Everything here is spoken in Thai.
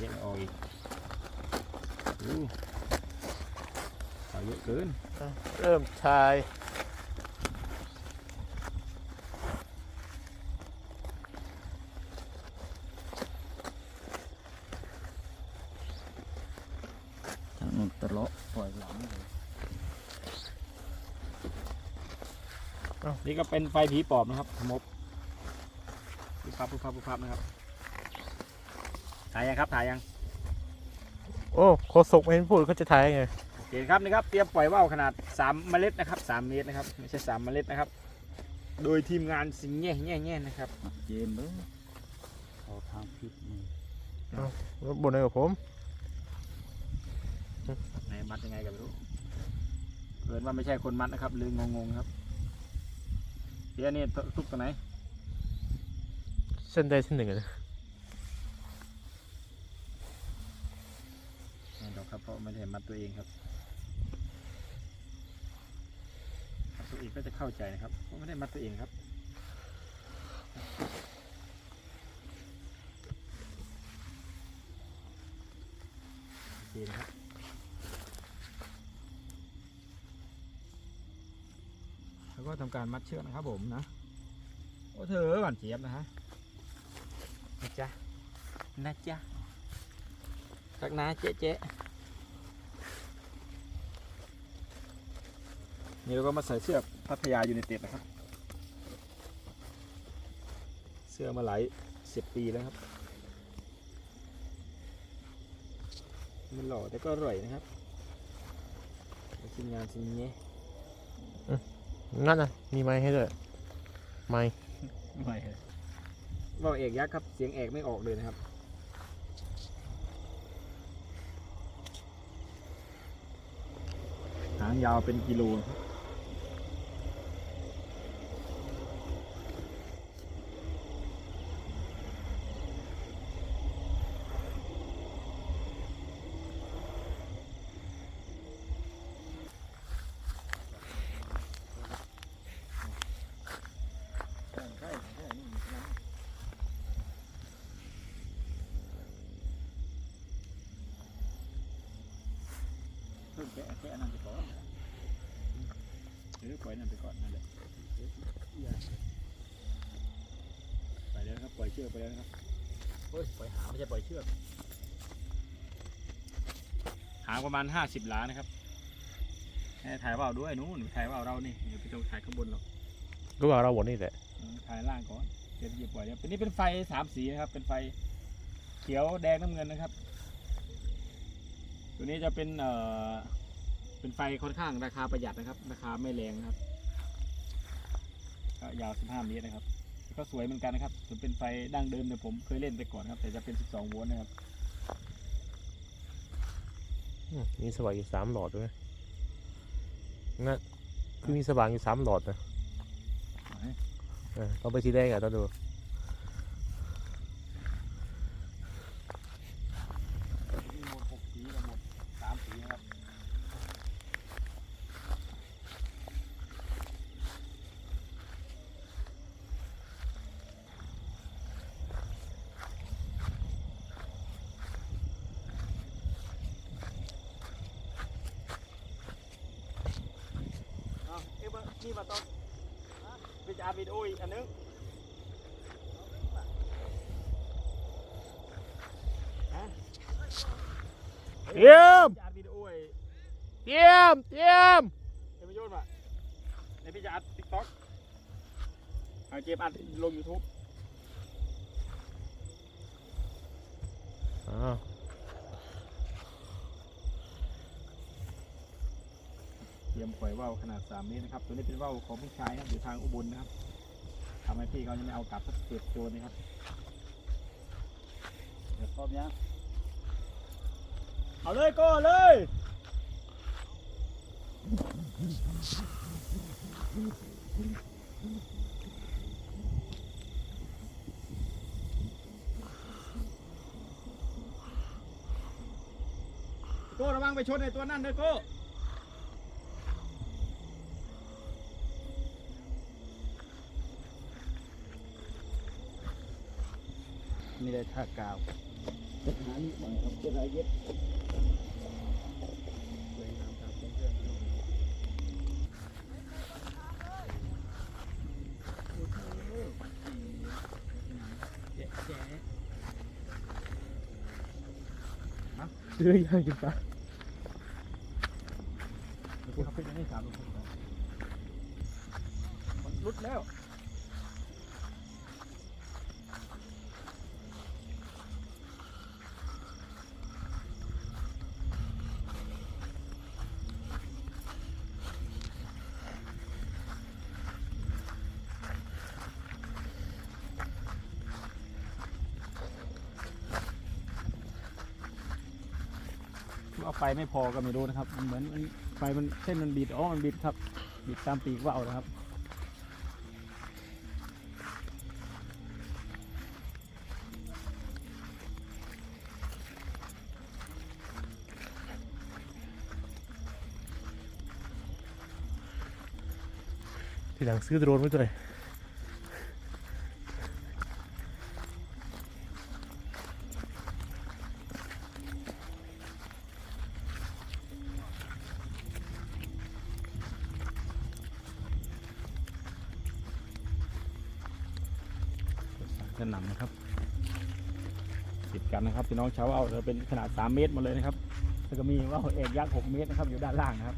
เยอะไม่ออกอีกอู้เอาเยอะเกินเริ่มชายทางนู้นตะเลาะปล่อยหลังเลยนี่ก็เป็นไฟผีปอบนะครับมบปุ๊บพับปุ๊บพับปุ๊บพับนะครับ ถ่ายยังครับถ่ายยังโอ้โคศกไม่เห็นพูดเขาจะถ่ายไงโอเคครับนี่ครับเตรียมปล่อยว่าวขนาด3เมล็ดนะครับ3เมตรนะครับไม่ใช่3เมล็ดนะครับ โดยทีมงานสิงแง่แง่แง่นะครับอะเจมส์เอ้ยเขาทางผิดนี่รถบนเลยกับผมไหนมัดยังไงกันไม่รู้เกินว่าไม่ใช่คนมัดนะครับลืมงงๆครับเดี๋ยวนี่ทุกตรงไหน เส้นใดเส้นหนึ่งอะนะไม่ดอกครับเพราะ ไม่ได้มัดตัวเองครับตัวเองก็จะเข้าใจนะครับเพราะไม่ได้มัดตัวเองครับโอเคนะครับแล้วก็ทำการมัดเชือกนะครับผมนะโอ้เธอหวานเจี๊ยบนะฮะนะจ๊ะนะจ๊ะตักน้าเจ๊เจ๊ นี่เราก็มาใส่เสื้อพัทยายูไนเต็ดนะครับ เสื้อมาหลายสิบปีแล้วครับ มันหล่อแต่ก็อร่อยนะครับทีมงานทีมนี้นั่นนะมีไม้ให้ด้วยไม้ไม่ว่าเอกยักษ์ครับ เสียงเอกไม่ออกเลยนะครับหางยาวเป็นกิโลนะครับ เพิ่งแกะแกะนั่นไปก่อนเดี๋ยวปล่อยนั่นไปก่อนนั่นแหละไปแล้วนะครับปล่อยเชือกไปแล้วนะครับเฮ้ยปล่อยหางไม่ใช่ปล่อยเชือกหางประมาณห้าสิบหลานะครับให้ถ่ายว่าวด้วยนู้นถ่ายว่าวเรานี่เดี๋ยวไปตรงถ่ายข้างบนหรอกก็ว่าเราหมดนี่แหละอืมถ่ายล่างก่อนเดี๋ยวจะหยิบปล่อยแล้วเป็นนี่เป็นไฟสามสีนะครับ เป็นไฟเขียวแดงน้ำเงินนะครับ ตัวนี้จะเป็นเอ่อ เป็นไฟค่อนข้างราคาประหยัดนะครับ ราคาไม่แรงนะครับก็ยาว 15 เมตรนะครับ ก็สวยเหมือนกันนะครับจะเป็นไฟดั้งเดิมเนี่ยผมเคยเล่นไปก่อนครับ แต่จะเป็น 12 โวลต์นะครับอืมมีสว่างอยู่สามหลอดด้วยนั่นคือมีสว่างอยู่สามหลอดนะเออเราไปทีแรกอะต้องดู มีหมด6สีกับหมด3สีนะครับ เอา เอ้ยมานี่มาต้องไปจะอัดวิดีโออีกอันนึงฮะเยี่ยมจะอัดวิดีโอไอ้เยี่ยมเยี่ยมเอ็มโยนว่ะในพี่จะอัดติ๊กต็อกเอาเจมอัดลงยูทูบอ้าว ตรียมปล่อยว่าวขนาด 3 เมตรนะครับ ตัวนี้เป็นว่าวของผู้ชายนะครับอยู่ทางอุบลนะครับทำให้พี่เขายังไม่เอากลับสักเจ็ดโจนนะครับเดี๋ยวพร้อมยังเอาเลยก็เลยโก้ระวังไปชนในตัวนั่นเลยโก้ ไม่ได้ท่ากาวหานี่หน่อยครับจะได้เย็บสวยงามครับเพื่อนๆแจ๊ะแจ๊ะเชื่อย่างกินปดี๋ยวเขาเป็นยังไงสามลูกคนก่อนมันรุดแล้ว เอา ไฟไม่พอก็ไม่รู้นะครับ เหมือนมันไฟมันเส้นมันบิดอ๋อมันบิดครับ บิดตามปีกว่าวนะครับทีหลังซื้อโดรนไว้ด้วย จะหนำนะครับติดกันนะครับพี่น้องชาวเอาจะเป็นขนาด 3 เมตรมาเลยนะครับแล้วก็มีว่าวเอกยักษ์6เมตรนะครับอยู่ด้านล่างนะครับ